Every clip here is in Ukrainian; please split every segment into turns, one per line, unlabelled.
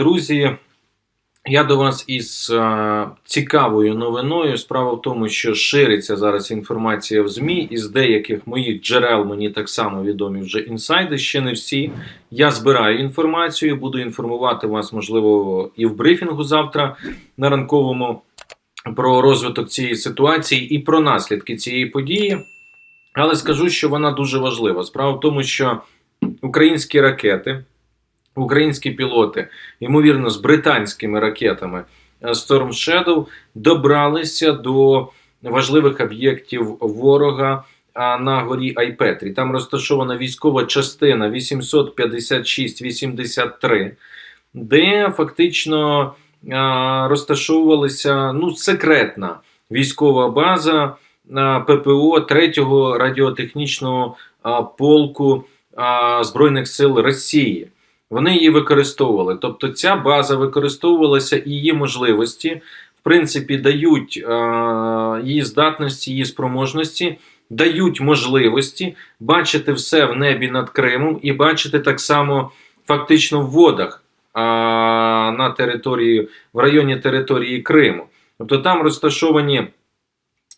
друзі. Я до вас із е, цікавою новиною. Справа в тому, що шириться зараз інформація в ЗМІ, із деяких моїх джерел мені так само відомі вже інсайди, ще не всі. Я збираю інформацію, буду інформувати вас, можливо, і в брифінгу завтра на ранковому про розвиток цієї ситуації і про наслідки цієї події. Але скажу, що вона дуже важлива. Справа в тому, що українські ракети, українські пілоти, ймовірно, з британськими ракетами е, Storm Shadow добралися до важливих об'єктів ворога на горі Айпетрі. Там розташована військова частина 856-83, де фактично розташовувалася ну, секретна військова база ППО 3-го радіотехнічного полку Збройних сил Росії. Вони її використовували. Тобто ця база використовувалася і її можливості, в принципі, дають е, її здатності, її спроможності, дають можливості бачити все в небі над Кримом і бачити так само фактично в водах е, на території, в районі території Криму. Тобто там розташовані.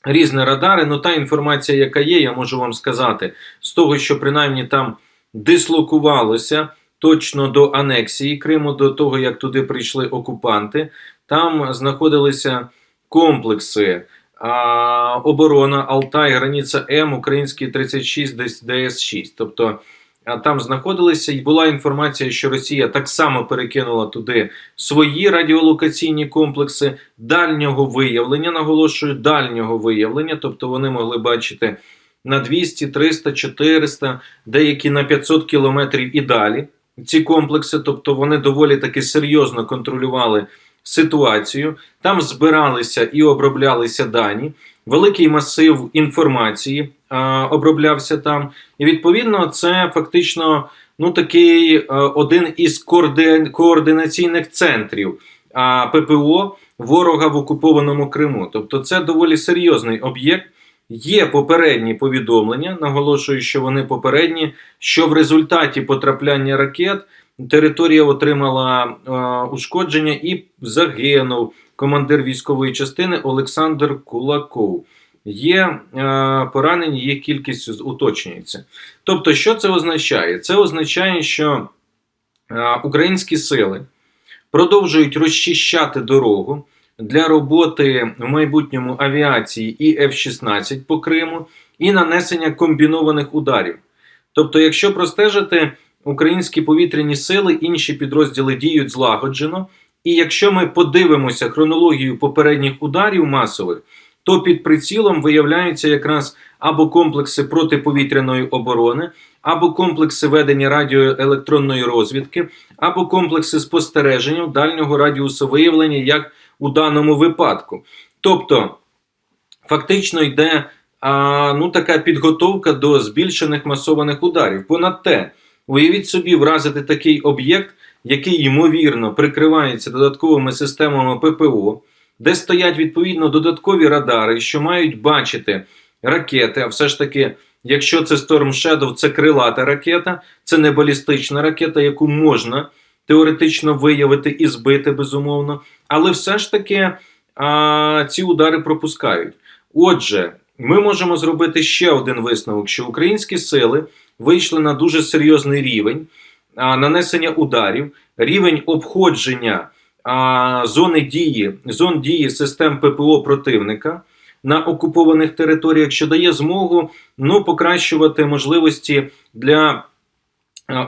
Різні радари, ну та інформація, яка є, я можу вам сказати, з того, що принаймні там дислокувалося точно до анексії Криму, до того, як туди прийшли окупанти. Там знаходилися комплекси оборона Алтай, границя М, український 36 ДС-6. Тобто там знаходилися, і була інформація, що Росія так само перекинула туди свої радіолокаційні комплекси дальнього виявлення, наголошую, дальнього виявлення, тобто вони могли бачити на 200, 300, 400, деякі на 500 кілометрів і далі ці комплекси, тобто вони доволі таки серйозно контролювали ситуацію. Там збиралися і оброблялися дані, великий масив інформації а, оброблявся там. І відповідно, це фактично ну, такий а, один із коорди... координаційних центрів а, ППО ворога в окупованому Криму. Тобто, це доволі серйозний об'єкт. Є попередні повідомлення, наголошую, що вони попередні, що в результаті потрапляння ракет територія отримала е, ушкодження і загинув командир військової частини Олександр Кулаков. Є е, поранені, є кількість уточнюється. Тобто, що це означає? Це означає, що е, українські сили продовжують розчищати дорогу для роботи в майбутньому авіації і F-16 по Криму, і нанесення комбінованих ударів. Тобто, якщо простежити українські повітряні сили, інші підрозділи діють злагоджено. І якщо ми подивимося хронологію попередніх ударів масових, то під прицілом виявляються якраз або комплекси протиповітряної оборони, або комплекси ведення радіоелектронної розвідки, або комплекси спостереження дальнього радіусу виявлення, як у даному випадку. Тобто, фактично йде а, ну, така підготовка до збільшених масованих ударів. Понад те, уявіть собі, вразити такий об'єкт, який ймовірно прикривається додатковими системами ППО, де стоять відповідно додаткові радари, що мають бачити ракети, а все ж таки. Якщо це Storm Shadow, це крилата ракета, це не балістична ракета, яку можна теоретично виявити і збити, безумовно. Але все ж таки а, ці удари пропускають. Отже, ми можемо зробити ще один висновок: що українські сили вийшли на дуже серйозний рівень а, нанесення ударів, рівень обходження а, зони дії, зон дії систем ППО противника. На окупованих територіях, що дає змогу ну, покращувати можливості для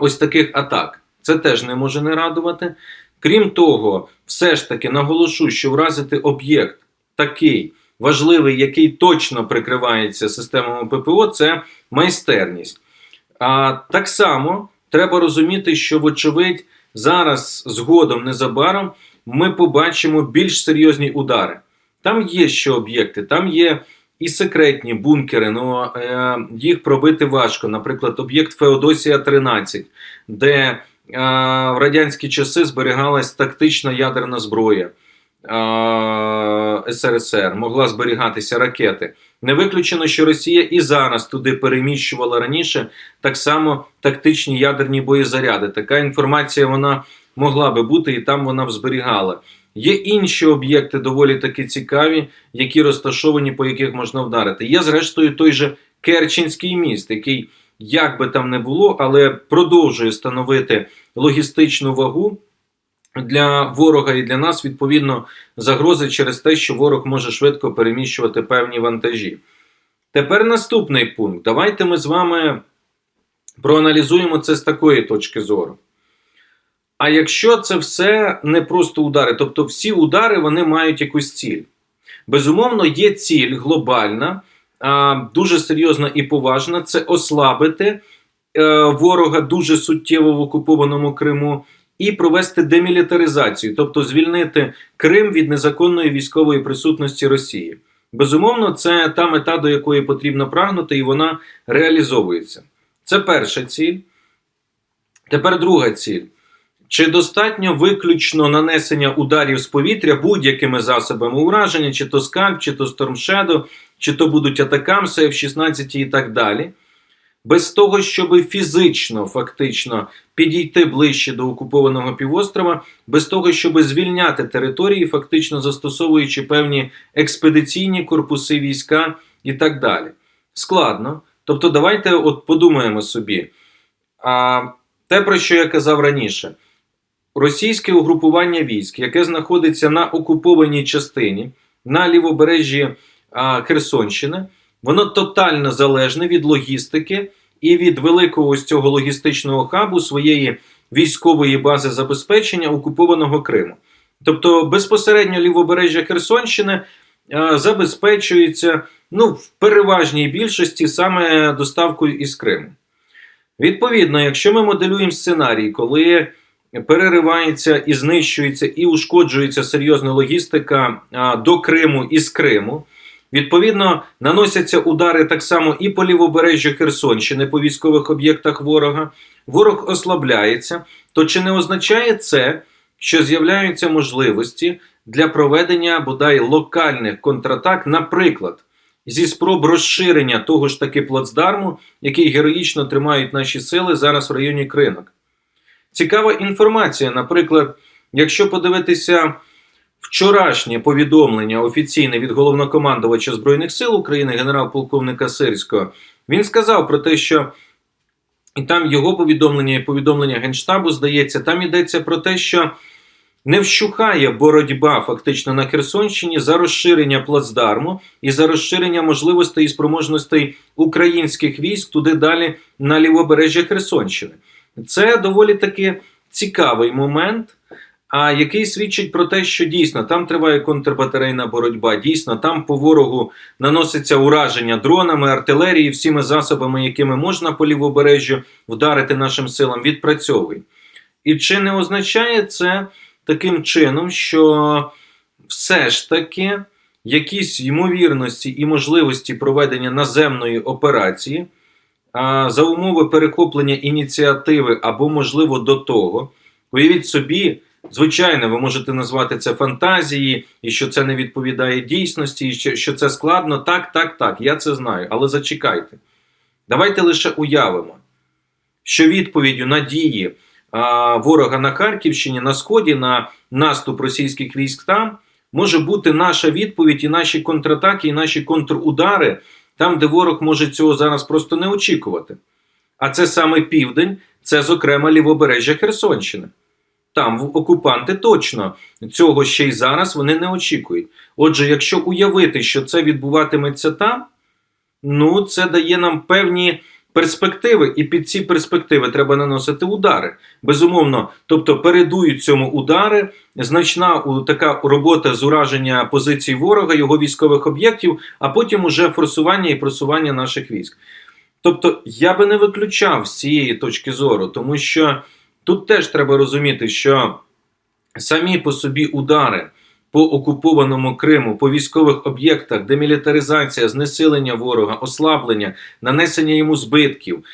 ось таких атак. Це теж не може не радувати. Крім того, все ж таки наголошу, що вразити об'єкт такий важливий, який точно прикривається системами ППО, це майстерність. А так само треба розуміти, що, вочевидь, зараз згодом незабаром ми побачимо більш серйозні удари. Там є ще об'єкти, там є і секретні бункери, ну е, їх пробити важко. Наприклад, об'єкт Феодосія 13, де в радянські часи зберігалась тактична ядерна зброя СРСР, могла зберігатися ракети. Не виключено, що Росія і зараз туди переміщувала раніше так само тактичні ядерні боєзаряди. Така інформація вона могла би бути, і там вона б зберігала. Є інші об'єкти доволі таки цікаві, які розташовані, по яких можна вдарити. Є, зрештою, той же Керченський міст, який, як би там не було, але продовжує становити логістичну вагу для ворога і для нас, відповідно, загрози через те, що ворог може швидко переміщувати певні вантажі. Тепер наступний пункт. Давайте ми з вами проаналізуємо це з такої точки зору. А якщо це все не просто удари, тобто всі удари вони мають якусь ціль. Безумовно, є ціль глобальна, дуже серйозна і поважна це ослабити е, ворога дуже суттєво в окупованому Криму і провести демілітаризацію, тобто звільнити Крим від незаконної військової присутності Росії. Безумовно, це та мета, до якої потрібно прагнути, і вона реалізовується. Це перша ціль. Тепер друга ціль. Чи достатньо виключно нанесення ударів з повітря будь-якими засобами ураження, чи то скальп, чи то Storm чи то будуть атакамси F-16 і так далі, без того, щоб фізично, фактично підійти ближче до окупованого півострова, без того, щоб звільняти території, фактично застосовуючи певні експедиційні корпуси війська і так далі. Складно. Тобто, давайте от подумаємо собі. А, Те, про що я казав раніше, російське угрупування військ, яке знаходиться на окупованій частині на лівобережжі Херсонщини, воно тотально залежне від логістики і від великого ось цього логістичного хабу своєї військової бази забезпечення окупованого Криму. Тобто безпосередньо лівобережжя Херсонщини забезпечується ну, в переважній більшості саме доставкою із Криму. Відповідно, якщо ми моделюємо сценарій, коли переривається і знищується і ушкоджується серйозна логістика до Криму із Криму, відповідно, наносяться удари так само і по лівобережжю Херсонщини, по військових об'єктах ворога, ворог ослабляється, то чи не означає це, що з'являються можливості для проведення бодай локальних контратак, наприклад? зі спроб розширення того ж таки плацдарму, який героїчно тримають наші сили зараз в районі Кринок. Цікава інформація, наприклад, якщо подивитися вчорашнє повідомлення офіційне від головнокомандувача Збройних сил України, генерал-полковника Сирського, він сказав про те, що і там його повідомлення і повідомлення Генштабу здається, там йдеться про те, що не вщухає боротьба фактично на Херсонщині за розширення плацдарму і за розширення можливостей і спроможностей українських військ туди далі на лівобережжя Херсонщини. Це доволі таки цікавий момент, а який свідчить про те, що дійсно там триває контрбатарейна боротьба. Дійсно, там по ворогу наноситься ураження дронами, артилерії, всіми засобами, якими можна по лівобережжю вдарити нашим силам, відпрацьовує. І чи не означає це? таким чином, що все ж таки якісь ймовірності і можливості проведення наземної операції за умови перехоплення ініціативи або, можливо, до того, уявіть собі. Звичайно, ви можете назвати це фантазії, і що це не відповідає дійсності, і що це складно. Так, так, так, я це знаю. Але зачекайте. Давайте лише уявимо, що відповіддю на дії ворога на Харківщині, на Сході, на наступ російських військ там, може бути наша відповідь і наші контратаки, і наші контрудари там, де ворог може цього зараз просто не очікувати. А це саме південь, це, зокрема, лівобережжя Херсонщини. Там окупанти точно цього ще й зараз вони не очікують. Отже, якщо уявити, що це відбуватиметься там, ну це дає нам певні перспективи, і під ці перспективи треба наносити удари. Безумовно, тобто передують цьому удари, значна така робота з ураження позицій ворога, його військових об'єктів, а потім уже форсування і просування наших військ. Тобто, я би не виключав з цієї точки зору, тому що тут теж треба розуміти, що самі по собі удари по окупованому Криму, по військових об'єктах, демілітаризація, знесилення ворога, ослаблення, нанесення йому збитків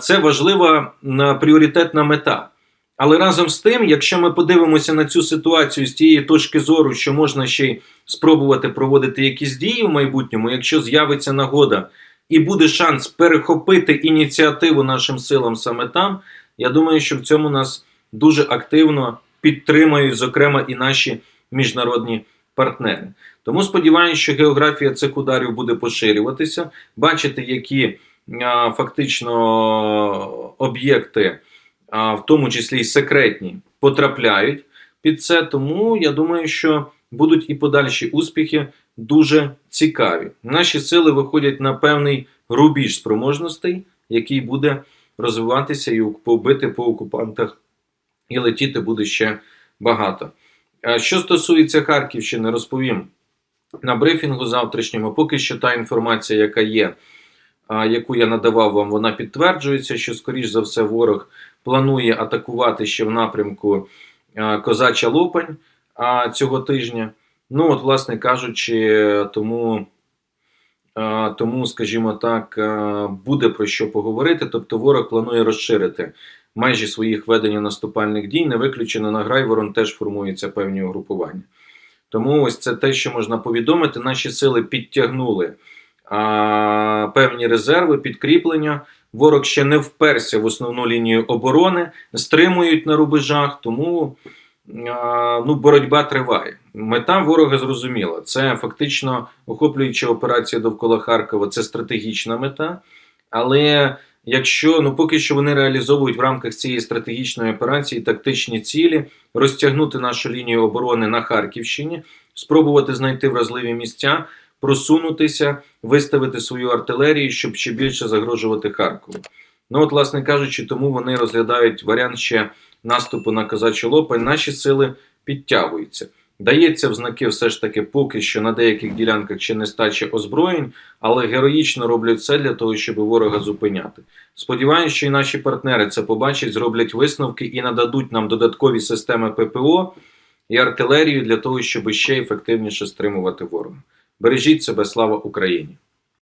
це важлива пріоритетна мета. Але разом з тим, якщо ми подивимося на цю ситуацію з тієї точки зору, що можна ще й спробувати проводити якісь дії в майбутньому, якщо з'явиться нагода і буде шанс перехопити ініціативу нашим силам саме там, я думаю, що в цьому нас дуже активно підтримують, зокрема, і наші міжнародні партнери. Тому сподіваюся, що географія цих ударів буде поширюватися, бачити, які фактично об'єкти, в тому числі й секретні, потрапляють під це. Тому я думаю, що будуть і подальші успіхи дуже цікаві. Наші сили виходять на певний рубіж спроможностей, який буде розвиватися і побити по окупантах, і летіти буде ще багато. А Що стосується Харківщини, розповім на брифінгу завтрашньому. Поки що та інформація, яка є, яку я надавав вам, вона підтверджується, що, скоріш за все, ворог планує атакувати ще в напрямку Козача Лопань цього тижня. Ну, от, власне кажучи, тому, тому, скажімо так, буде про що поговорити. Тобто, ворог планує розширити межі своїх ведення наступальних дій. Не виключено на Грайворон теж формуються певні угрупування. Тому ось це те, що можна повідомити. Наші сили підтягнули а, певні резерви, підкріплення. Ворог ще не вперся в основну лінію оборони, стримують на рубежах, тому а, ну, боротьба триває. Мета ворога зрозуміла. Це фактично охоплююча операція довкола Харкова, це стратегічна мета. Але якщо ну поки що вони реалізовують в рамках цієї стратегічної операції тактичні цілі, розтягнути нашу лінію оборони на Харківщині, спробувати знайти вразливі місця, просунутися, виставити свою артилерію, щоб ще більше загрожувати Харкову. Ну, от, власне кажучи, тому вони розглядають варіант ще наступу на Козачу Лопань. Наші сили підтягуються. Дається в знаки все ж таки поки що на деяких ділянках ще нестача озброєнь, але героїчно роблять все для того, щоб ворога зупиняти. Сподіваюся, що і наші партнери це побачать, зроблять висновки і нададуть нам додаткові системи ППО і артилерію для того, щоб ще ефективніше стримувати ворога. Бережіть себе, слава Україні!